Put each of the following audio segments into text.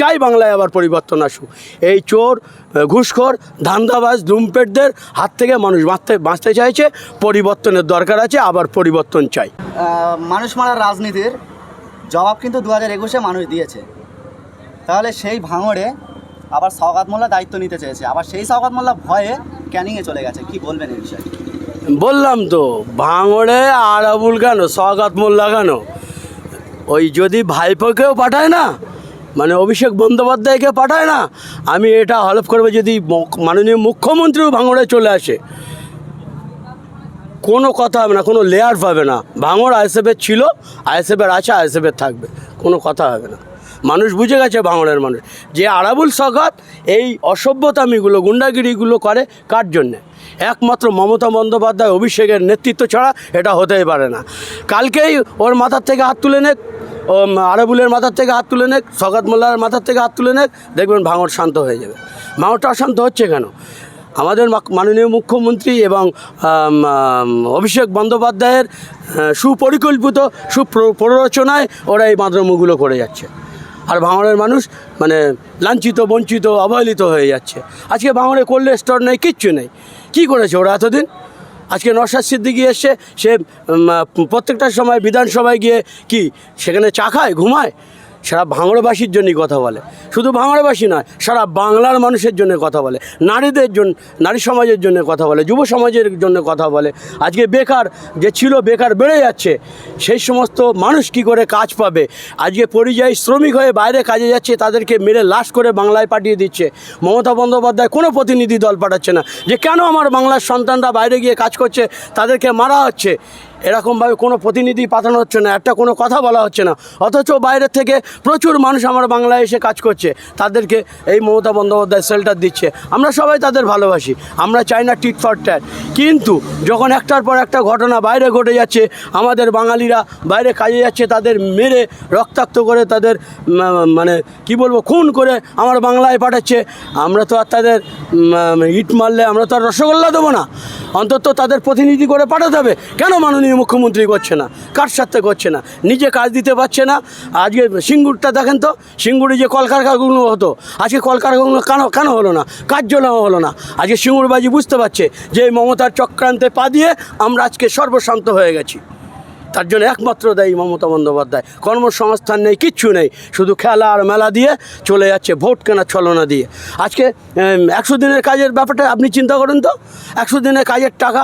চাই বাংলায় আবার পরিবর্তন আসুক। এই চোর ঘুষখোর ধান্দাবাজ ধুমপেটদের হাত থেকে মানুষ বাঁচতে বাঁচতে চাইছে পরিবর্তনের দরকার আছে আবার পরিবর্তন চাই। মানুষ মারার রাজনীতির জবাব কিন্তু দু হাজার একুশে মানুষ দিয়েছে। তাহলে সেই ভাঙড়ে আবার সওগাত মোল্লা দায়িত্ব নিতে চেয়েছে। আবার সেই সওগাত মোল্লা ভয়ে ক্যানিংয়ে চলে গেছে। কি বলবেন এই বিষয়ে? বললাম তো ভাঙড়ে আর আবুল কেন সগাত মোল্লা কেন? ওই যদি ভাইপোকেও পাঠায় না মানে অভিষেক বন্দ্যোপাধ্যায়কে পাঠায় না, আমি এটা হলফ করব যদি মাননীয় মুখ্যমন্ত্রীও ভাঙড়ে চলে আসে। কোনো কথা হবে না, কোনো লেয়ার পাবে না। ভাঙড় আইএসএফের ছিল আইএসএফের আছে আইএসএফের থাকবে, কোনো কথা হবে না। মানুষ বুঝে গেছে ভাঙড়ের মানুষ। যে আরাবুল সগাত এই অসভ্যতামিগুলো, গুন্ডাগিরিগুলো করে কার জন্যে? একমাত্র মমতা বন্দ্যোপাধ্যায় অভিষেকের নেতৃত্ব ছাড়া এটা হতেই পারে না। কালকেই ওর মাথার থেকে হাত তুলে ও আরাবুলের মাথার থেকে হাত তুলে নেক, সগাত মোল্লার মাথার থেকে হাত তুলে নেক, দেখবেন ভাঙড় শান্ত হয়ে যাবে। ভাঙড়টা অশান্ত হচ্ছে কেন? আমাদের মাননীয় মুখ্যমন্ত্রী এবং অভিষেক বন্দ্যোপাধ্যায়ের সুপরিকল্পিত, সুপ্ররোচনায় ওরা এই মাদ্রমগুলো করে যাচ্ছে। আর ভাঙড়ের মানুষ মানে লাঞ্ছিত, বঞ্চিত, অবহেলিত হয়ে যাচ্ছে। আজকে ভাঙড়ে কোল্ড স্টোর নেই, কিচ্ছু নেই। কী করেছে ওরা এতদিন? আজকে নশাদ সিদ্দিকি এসছে সে প্রত্যেকটা সময় বিধানসভায় গিয়ে কি সেখানে চা খায় ঘুমায়? সারা ভাঙড়বাসীর জন্যই কথা বলে। শুধু ভাঙড়বাসী নয়, সারা বাংলার মানুষের জন্য কথা বলে। নারীদের জন্য নারী সমাজের জন্য কথা বলে, যুব সমাজের জন্য কথা বলে। আজকে বেকার যে ছিল, বেকার বেড়ে যাচ্ছে, সেই সমস্ত মানুষ কি করে কাজ পাবে? আজকে পরিযায়ী শ্রমিক হয়ে বাইরে কাজে যাচ্ছে, তাদেরকে মেরে লাশ করে বাংলায় পাঠিয়ে দিচ্ছে। মমতা বন্দ্যোপাধ্যায় কোনো প্রতিনিধি দল পাঠাচ্ছে না যে, কেন আমার বাংলার সন্তানরা বাইরে গিয়ে কাজ করছে, তাদেরকে মারা হচ্ছে? এরকমভাবে কোনো প্রতিনিধি পাঠানো হচ্ছে না, একটা কোনো কথা বলা হচ্ছে না। অথচ বাইরের থেকে প্রচুর মানুষ আমার বাংলায় এসে কাজ করছে, তাদেরকে এই মমতা বন্দ্যোপাধ্যায় শেল্টার দিচ্ছে। আমরা সবাই তাদের ভালোবাসি, আমরা চাই না টিট ফর ট্যাট কিন্তু যখন একটার পর একটা ঘটনা বাইরে ঘটে যাচ্ছে, আমাদের বাঙালিরা বাইরে কাজে যাচ্ছে, তাদের মেরে রক্তাক্ত করে তাদের মানে কি বলব, খুন করে আমার বাংলায় পাঠাচ্ছে, আমরা তো আর তাদের ইট মারলে আমরা তো আর রসগোল্লা দেবো না। অন্তত তাদের প্রতিনিধি করে পাঠাতে হবে। কেন মাননীয় মুখ্যমন্ত্রী করছে না? কার সাথে করছে না? নিজে কাজ দিতে পারছে না। আজকে সিঙ্গুরটা দেখেন তো, সিঙ্গুরে যে কলকারখানাগুলো হতো, আজকে কলকারখানাগুলো কেন কেন হলো না? কার জন্য হলো না। আজকে সিঙ্গুরবাজি বুঝতে পারছে যে মমতার চক্রান্তে পা দিয়ে আমরা আজকে সর্বশান্ত হয়ে গেছি। তার জন্য একমাত্র দায়ী মমতা বন্দ্যোপাধ্যায়। কর্মসংস্থান নেই, কিচ্ছু নেই। শুধু খেলা আর মেলা দিয়ে চলে যাচ্ছে ভোট কেনা ছলনা দিয়ে। আজকে একশো দিনের কাজের ব্যাপারটা আপনি চিন্তা করুন তো? একশো দিনের কাজের টাকা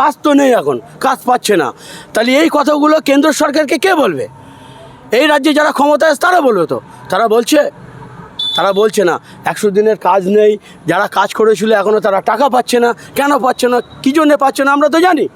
কাজ তো নেই এখন, কাজ পাচ্ছে না। তাহলে এই কথাগুলো কেন্দ্র সরকারকে কে বলবে? এই রাজ্যে যারা ক্ষমতায় আছে তারা বলবে তো? তারা বলছে? তারা বলছে না, একশো দিনের কাজ নেই, যারা কাজ করেছিল এখনও তারা টাকা পাচ্ছে না। কেন পাচ্ছে না? কী জন্যে পাচ্ছে না? আমরা তো জানি।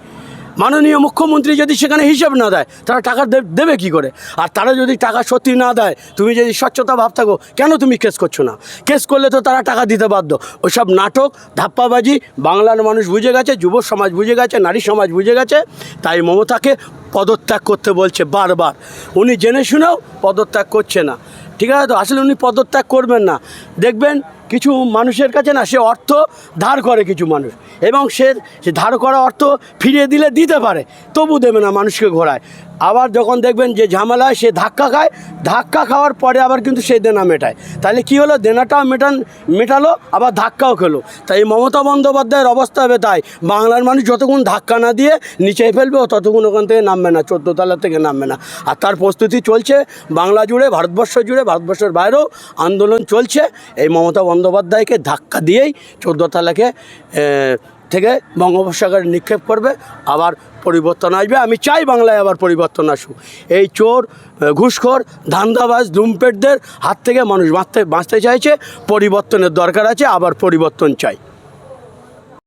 মাননীয় মুখ্যমন্ত্রী যদি সেখানে হিসাব না দেয়, তারা টাকা দেবে কি করে? আর তারা যদি টাকা সত্যি না দেয়, তুমি যদি স্বচ্ছতা ভাব থাকো, কেন তুমি কেস করছ না? কেস করলে তো তারা টাকা দিতে বাধ্য। ওইসব নাটক, ধাপ্পাবাজি, বাংলার মানুষ বুঝে গেছে, যুব সমাজ বুঝে গেছে, নারী সমাজ বুঝে গেছে, তাই মমতাকে পদত্যাগ করতে বলছে বারবার। উনি জেনে শুনেও পদত্যাগ করছে না। ঠিক আছে তো? আসলে উনি পদত্যাগ করবেন না। দেখবেন কিছু মানুষের কাছে না, সে অর্থ ধার করে কিছু মানুষ। এবং সে ধার করা অর্থ ফিরিয়ে দিলে দিতে পারে, তবু দেবে না মানুষকে ঘোরায় আবার যখন দেখবেন যে ঝামেলায় সে ধাক্কা খায়। ধাক্কা খাওয়ার পরে আবার কিন্তু সেই দেনা মেটায়। তাহলে কি হলো? দেনাটাও মেটান মেটালো আবার ধাক্কাও খেলো। তাই মমতা বন্দ্যোপাধ্যায়ের অবস্থা হবে তাই। বাংলার মানুষ যতক্ষণ ধাক্কা না দিয়ে নিচে ফেলবে ও ততক্ষণ ওখান থেকে নামবে না চোদ্দ তলা থেকে নামবে না। আর তার প্রস্তুতি চলছে বাংলা জুড়ে ভারতবর্ষ জুড়ে ভারতবর্ষের বাইরেও আন্দোলন চলছে। এই মমতা বন্দ্যোপাধ্যায়কে ধাক্কা দিয়েই চোদ্দ তালাকে এ, থেকে বঙ্গোপসাগরে নিক্ষেপ করবে, আবার পরিবর্তন আসবে। আমি চাই বাংলায় আবার পরিবর্তন আসুক। এই চোর ঘুষখোর, ধান্দাবাজ ধুমপেটদের হাত থেকে মানুষ বাঁচতে বাঁচতে চাইছে, পরিবর্তনের দরকার আছে, আবার পরিবর্তন চাই।